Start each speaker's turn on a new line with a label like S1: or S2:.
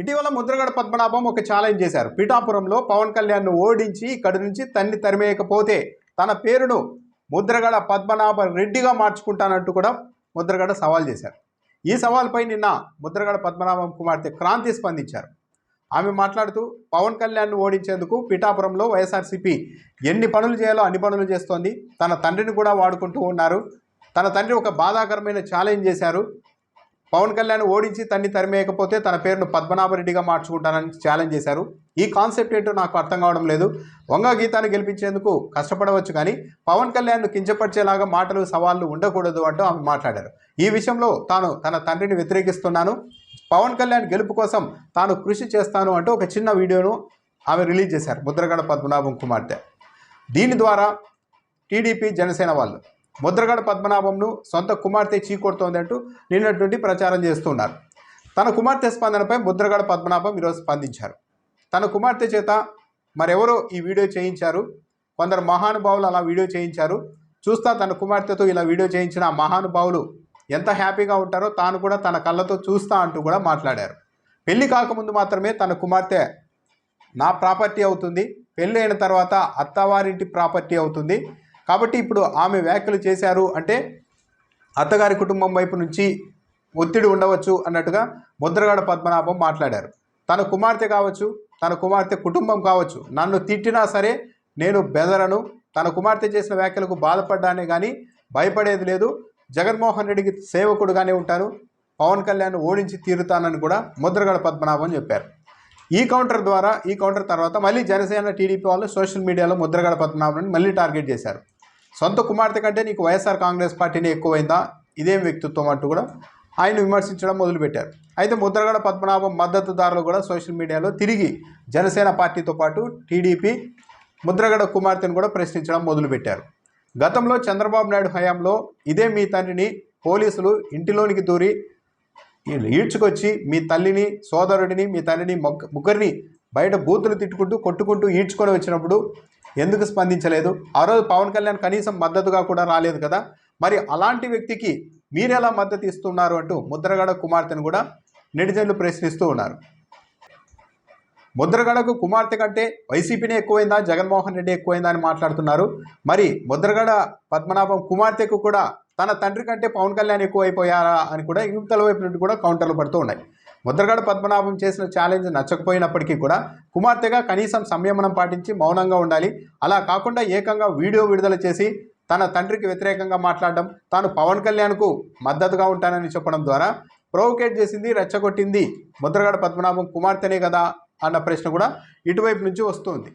S1: ఇటీవల ముద్రగడ పద్మనాభం ఒక ఛాలెంజ్ చేశారు. పిఠాపురంలో పవన్ కళ్యాణ్ను ఓడించి ఇక్కడి నుంచి తన్ని తరిమేయకపోతే తన పేరును ముద్రగడ పద్మనాభ రెడ్డిగా మార్చుకుంటానంటూ కూడా ముద్రగడ సవాల్ చేశారు. ఈ సవాల్పై నిన్న ముద్రగడ పద్మనాభం కుమార్తె క్రాంతి స్పందించారు. ఆమె మాట్లాడుతూ పవన్ కళ్యాణ్ను ఓడించేందుకు పిఠాపురంలో వైఎస్ఆర్సీపీ ఎన్ని పనులు చేయాలో అన్ని పనులు చేస్తోంది. తన తండ్రిని కూడా వాడుకుంటూ ఉన్నారు. తన తండ్రి ఒక బాధాకరమైన ఛాలెంజ్ చేశారు. పవన్ కళ్యాణ్ ఓడించి తన్ని తరిమేయకపోతే తన పేరును పద్మనాభరెడ్డిగా మార్చుకుంటానని ఛాలెంజ్ చేశారు. ఈ కాన్సెప్ట్ ఏంటో నాకు అర్థం కావడం లేదు. వంగ గీతాన్ని గెలిపించేందుకు కష్టపడవచ్చు కానీ పవన్ కళ్యాణ్ను కించపరిచేలాగా మాటలు సవాళ్ళు ఉండకూడదు అంటూ ఆమె మాట్లాడారు. ఈ విషయంలో తాను తన తండ్రిని వ్యతిరేకిస్తున్నాను. పవన్ కళ్యాణ్ గెలుపు కోసం తాను కృషి చేస్తాను అంటూ ఒక చిన్న వీడియోను ఆమె రిలీజ్ చేశారు. ముద్రగడ పద్మనాభం కుమార్తె. దీని ద్వారా టీడీపీ జనసేన వాళ్ళు ముద్రగడ పద్మనాభంను సొంత కుమార్తె చీకొడుతోందంటూ నిన్నటి నుండి ప్రచారం చేస్తున్నారు. తన కుమార్తె స్పందనపై ముద్రగడ పద్మనాభం ఈరోజు స్పందించారు. తన కుమార్తె చేత మరెవరో ఈ వీడియో చేయించారు? కొందరు మహానుభావులు అలా వీడియో చేయించారు. చూస్తా తన కుమార్తెతో ఇలా వీడియో చేయించిన ఆ మహానుభావులు ఎంత హ్యాపీగా ఉంటారో తాను కూడా తన కళ్ళతో చూస్తా అంటూ కూడా మాట్లాడారు. పెళ్ళి కాకముందు మాత్రమే తన కుమార్తె నా ప్రాపర్టీ అవుతుంది. పెళ్ళి అయిన తర్వాత అత్తవారింటి ప్రాపర్టీ అవుతుంది. కాబట్టి ఇప్పుడు ఆమె వ్యాఖ్యలు చేశారు అంటే అత్తగారి కుటుంబం వైపు నుంచి ఒత్తిడి ఉండవచ్చు అన్నట్టుగా ముద్రగడ పద్మనాభం మాట్లాడారు. తన కుమార్తె కావచ్చు తన కుమార్తె కుటుంబం కావచ్చు నన్ను తిట్టినా సరే నేను బెదరను. తన కుమార్తె చేసిన వ్యాఖ్యలకు బాధపడ్డానే కానీ భయపడేది లేదు. జగన్మోహన్ రెడ్డికి సేవకుడుగానే ఉంటాను పవన్ కళ్యాణ్ ఓడించి తీరుతానని కూడా ముద్రగడ పద్మనాభం చెప్పారు. ఈ కౌంటర్ ద్వారా ఈ కౌంటర్ తర్వాత మళ్ళీ జనసేన టీడీపీ వాళ్ళు సోషల్ మీడియాలో ముద్రగడ పద్మనాభాన్ని మళ్ళీ టార్గెట్ చేశారు. సొంత కుమార్తె కంటే నీకు వైఎస్ఆర్ కాంగ్రెస్ పార్టీనే ఎక్కువైందా? ఇదేం వ్యక్తిత్వం అంటూ కూడా ఆయన విమర్శించడం మొదలుపెట్టారు. అయితే ముద్రగడ పద్మనాభం మద్దతుదారులు కూడా సోషల్ మీడియాలో తిరిగి జనసేన పార్టీతో పాటు టీడీపీ ముద్రగడ కుమార్తెను కూడా ప్రశ్నించడం మొదలుపెట్టారు. గతంలో చంద్రబాబు నాయుడు హయాంలో ఇదే మీ తండ్రిని పోలీసులు ఇంటిలోనికి దూరి ఈడ్చుకొచ్చి మీ తల్లిని సోదరుడిని మీ తల్లిని ముగ్గురిని బయట బూతులు తిట్టుకుంటూ కొట్టుకుంటూ ఈడ్చుకొని వచ్చినప్పుడు ఎందుకు స్పందించలేదు? ఆ రోజు పవన్ కళ్యాణ్ కనీసం మద్దతుగా కూడా రాలేదు కదా? మరి అలాంటి వ్యక్తికి మీరెలా మద్దతు ఇస్తున్నారు అంటూ ముద్రగడ కుమార్తెను కూడా నెటిజన్లు ప్రశ్నిస్తూ ఉన్నారు. ముద్రగడకు కుమార్తె కంటే వైసీపీనే ఎక్కువైందా? జగన్మోహన్ రెడ్డి ఎక్కువైందా అని మాట్లాడుతున్నారు. మరి ముద్రగడ పద్మనాభం కుమార్తెకు కూడా తన తండ్రి కంటే పవన్ కళ్యాణ్ ఎక్కువైపోయారా అని కూడా యువతల వైపు నుండి కూడా కౌంటర్లు పడుతూ ఉన్నాయి. ముద్రగడ పద్మనాభం చేసిన ఛాలెంజ్ నచ్చకపోయినప్పటికీ కూడా కుమార్తెగా కనీసం సంయమనం పాటించి మౌనంగా ఉండాలి. అలా కాకుండా ఏకంగా వీడియో విడుదల చేసి తన తండ్రికి వ్యతిరేకంగా మాట్లాడడం తాను పవన్ కళ్యాణ్కు మద్దతుగా ఉంటానని చెప్పడం ద్వారా ప్రోవోకేట్ చేసింది రెచ్చగొట్టింది ముద్రగడ పద్మనాభం కుమార్తెనే కదా అన్న ప్రశ్న కూడా ఇటువైపు నుంచి వస్తుంది.